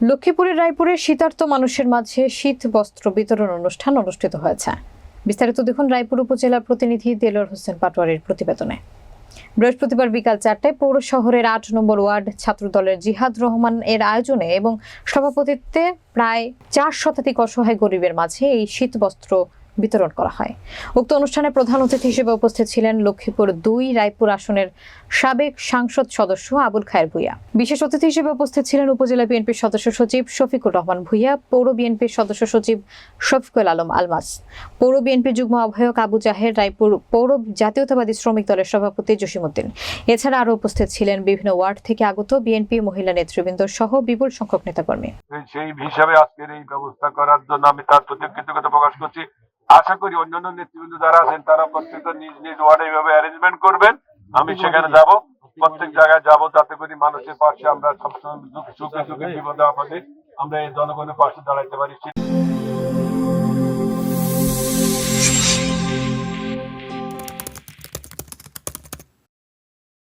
লক্ষ্মীপুরের রায়পুরে শীতার্ত মানুষের মাঝে শীত বস্ত্র বিতরণ অনুষ্ঠান অনুষ্ঠিত হয়েছে। বিস্তারিত দেখুন রায়পুর উপজেলার প্রতিনিধি দেলোয়ার হোসেন পাটোয়ারির প্রতিবেদনে। বৃহস্পতিবার বিকাল চারটায় পৌর শহরের আট নম্বর ওয়ার্ড ছাত্রদলের জিহাদ রহমান এর আয়োজনে এবং সভাপতিত্বে প্রায় চার শতাধিক অসহায় গরিবের মাঝে এই শীত বস্ত্র বিতরণ করা হয়। উক্ত অনুষ্ঠানে প্রধান অতিথি হিসেবে উপস্থিত ছিলেন লক্ষ্মীপুর দুই, রায়পুর আসনের সাবেক সাংসদ সদস্য আবুল খায়ের ভুইয়া। বিশেষ অতিথি হিসেবে উপস্থিত ছিলেন উপজেলা বিএনপির সদস্য সচিব শফিকুর রহমান ভুইয়া, পৌর বিএনপির সদস্য সচিব শফিকুল আলম আলমাস। পৌর বিএনপি যুগ্ম আহ্বায়ক আবু জাহের রায়পুর পৌর জাতীয়তাবাদী শ্রমিক দলের সভাপতি জসিমউদ্দিন। এছাড়া আরও উপস্থিত ছিলেন বিভিন্ন ওয়ার্ড থেকে আগত বিএনপি মহিলা নেতৃবৃন্দ সহ বিপুল সংখ্যক নেতাকর্মী। সেই হিসাবে আজকের এই ব্যবস্থা করার জন্য আমি তার প্রতি কৃতজ্ঞতা প্রকাশ করছি। আশা করি অন্যান্য নেতৃবৃন্দ যারা আছেন, তারা প্রত্যেক নিজ নিজ ওয়ার্ডে এইভাবে অ্যারেঞ্জমেন্ট করবেন। আমি সেখানে যাব, প্রত্যেক জায়গায় যাব, যাতে করে মানুষের পাশে আমরা সবসময় সুখে সুখে বিপদে আপদে আমরা এই জনগণের পাশে দাঁড়াইতে পারি।